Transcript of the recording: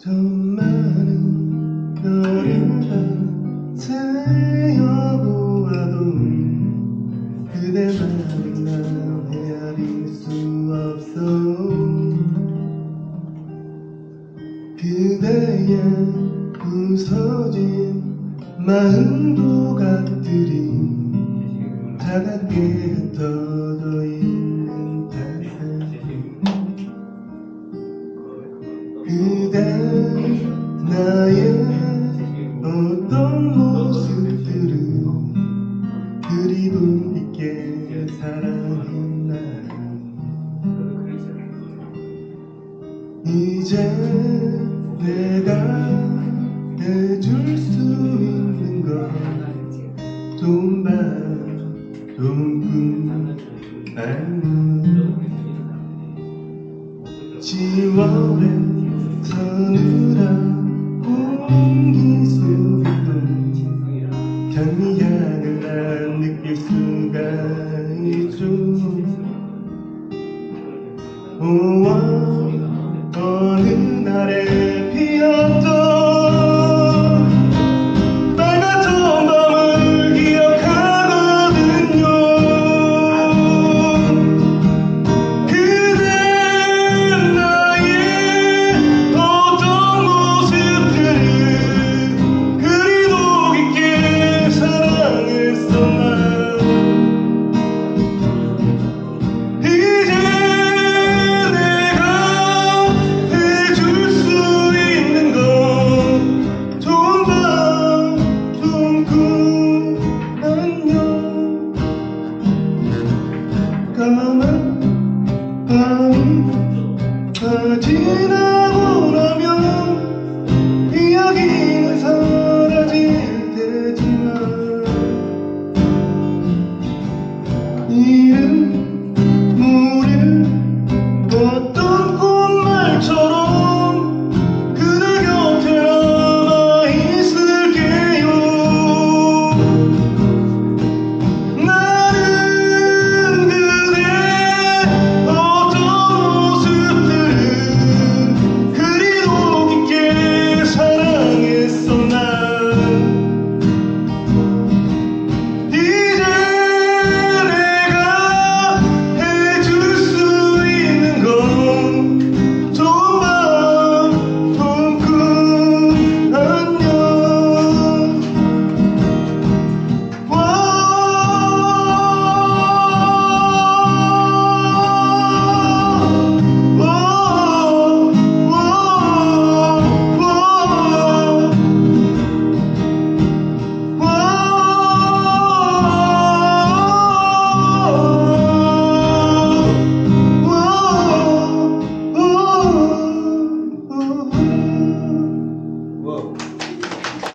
더 많은 별을 다 세어보아도 그대만은 난 헤아릴 수 없어. 그대의 부서진 마음도 같들이 차갑게 흩어져 있 그대 나의 어떤 모습들을 그리도 있게 사랑했나 이제 내가 해줄 수 있는 건 돈만 돈뿐 아니야. 10월의 서늘한 공기 속에도 향미향을 난 느낄 수가 있죠. 5월 어느 날에